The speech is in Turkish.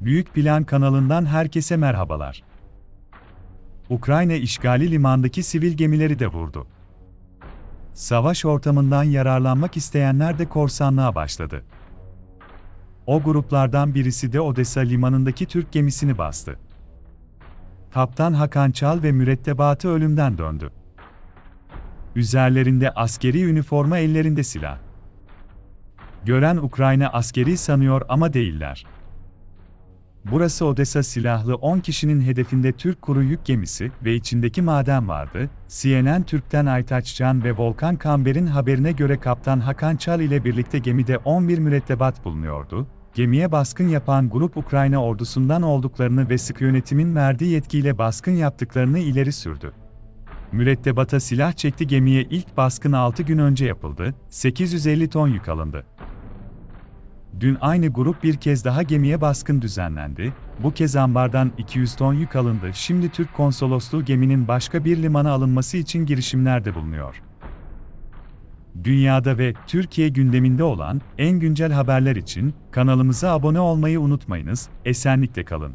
Büyük Plan kanalından herkese merhabalar. Ukrayna işgali limandaki sivil gemileri de vurdu. Savaş ortamından yararlanmak isteyenler de korsanlığa başladı. O gruplardan birisi de Odessa limanındaki Türk gemisini bastı. Kaptan Hakan Çal ve mürettebatı ölümden döndü. Üzerlerinde askeri üniforma ellerinde silah. Gören Ukrayna askeri sanıyor ama değiller. Burası Odessa silahlı 10 kişinin hedefinde Türk kuru yük gemisi ve içindeki maden vardı. CNN Türk'ten Aytaç Can ve Volkan Kamber'in haberine göre Kaptan Hakan Çal ile birlikte gemide 11 mürettebat bulunuyordu. Gemiye baskın yapan grup Ukrayna ordusundan olduklarını ve sıkı yönetimin verdiği yetkiyle baskın yaptıklarını ileri sürdü. Mürettebata silah çekti gemiye ilk baskın 6 gün önce yapıldı, 850 ton yük alındı. Dün aynı grup bir kez daha gemiye baskın düzenlendi. Bu kez ambardan 200 ton yük alındı. Şimdi Türk konsolosluğu geminin başka bir limana alınması için girişimlerde bulunuyor. Dünyada ve Türkiye gündeminde olan en güncel haberler için kanalımıza abone olmayı unutmayınız. Esenlikle kalın.